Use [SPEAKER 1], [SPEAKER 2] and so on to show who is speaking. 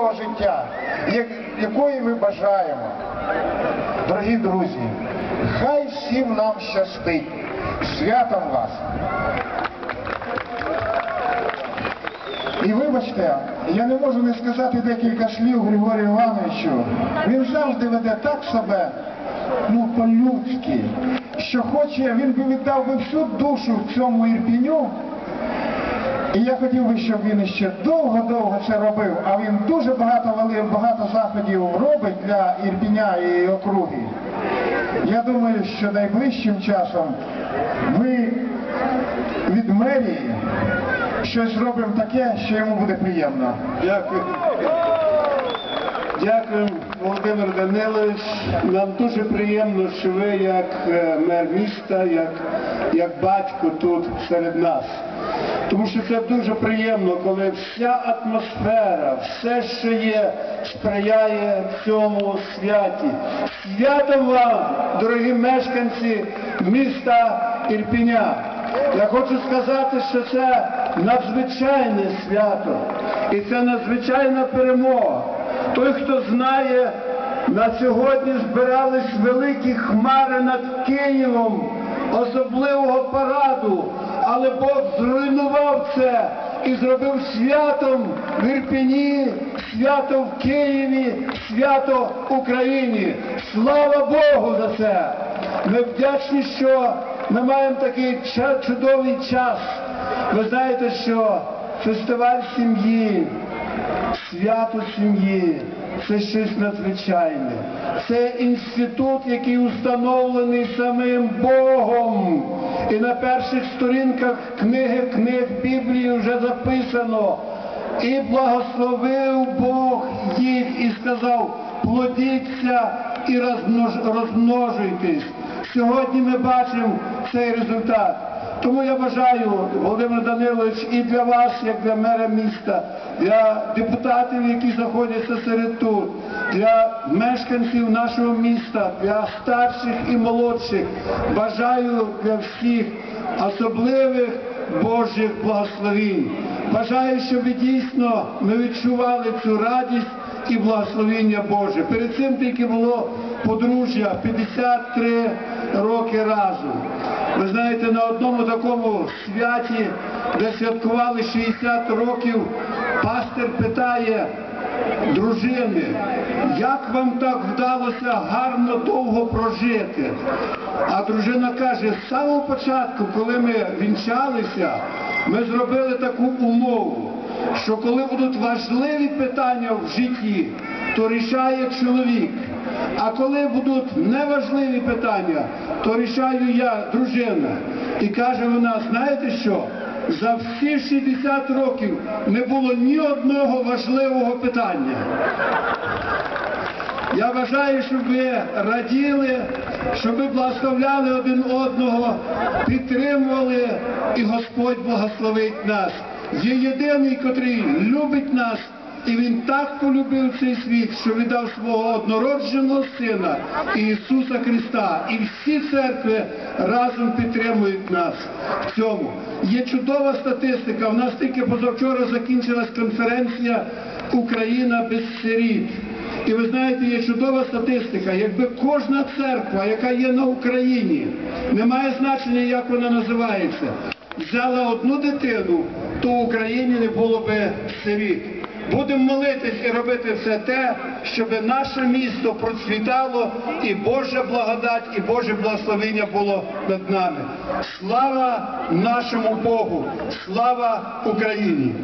[SPEAKER 1] святого життя, як- якої ми бажаємо. Дорогі друзі, хай всім нам щастить. Святом вас! І вибачте, я не можу не сказати декілька слів Григорію Івановичу. Він завжди веде так себе, ну, по-людськи, що хоче, він би віддав би всю душу в цьому ірпіню. І я хотів би, щоб він ще довго-довго це робив, а він дуже багато багато заходів робить для Ірпіня і округи. Я думаю, що найближчим часом ми від мерії щось зробимо таке, що йому буде приємно.
[SPEAKER 2] Дякую. Дякую, Володимир Данилович. Нам дуже приємно, що ви як е, мер міста, як, як батько тут серед нас. Тому що це дуже приємно, коли вся атмосфера, все, що є, сприяє цьому святі. Свято вам, дорогі мешканці міста Ірпіня. Я хочу сказати, що це надзвичайне свято і це надзвичайна перемога. Той, хто знає, на сьогодні збирались великі хмари над Києвом особливого параду, але Бог зруйнував це і зробив святом в Ірпіні, свято в Києві, свято Україні. Слава Богу за це! Ми вдячні, що ми маємо такий чудовий час. Ви знаєте, що фестиваль сім'ї, свято сім'ї це щось надзвичайне. Це інститут, який установлений самим Богом. І на перших сторінках книги книг Біблії вже записано. І благословив Бог їх і сказав, плодіться і розмножуйтесь. Сьогодні ми бачимо цей результат. Тому я бажаю, Володимир Данилович, і для вас, як для мера міста, для депутатів, які знаходяться серед тут, для мешканців нашого міста, для старших і молодших, бажаю для всіх особливих Божих благословінь. Бажаю, щоб дійсно ми відчували цю радість і благословіння Боже. Перед цим тільки було подружжя 53 роки разом. Ви знаєте, на одному такому святі, де святкували 60 років, пастир питає дружини, як вам так вдалося гарно довго прожити? А дружина каже, з самого початку, коли ми вінчалися, ми зробили таку умову, що коли будуть важливі питання в житті, то рішає чоловік. А коли будуть неважливі питання, то рішаю я, дружина. І каже вона, знаєте що? За всі 60 років не було ні одного важливого питання. Я бажаю, щоб ви раділи, щоб ви благословляли один одного, підтримували, і Господь благословить нас. Є єдиний, котрий любить нас, і він так полюбив цей світ, що віддав свого однородженого сина Ісуса Христа. І всі церкви разом підтримують нас в цьому. Є чудова статистика. У нас тільки позавчора закінчилась конференція Україна без сиріт. І ви знаєте, є чудова статистика. Якби кожна церква, яка є на Україні, не має значення, як вона називається, взяла одну дитину, то в Україні не було би сиріт. Будемо молитись і робити все те, щоб наше місто процвітало і Божа благодать, і Боже благословення було над нами. Слава нашому Богу! Слава Україні!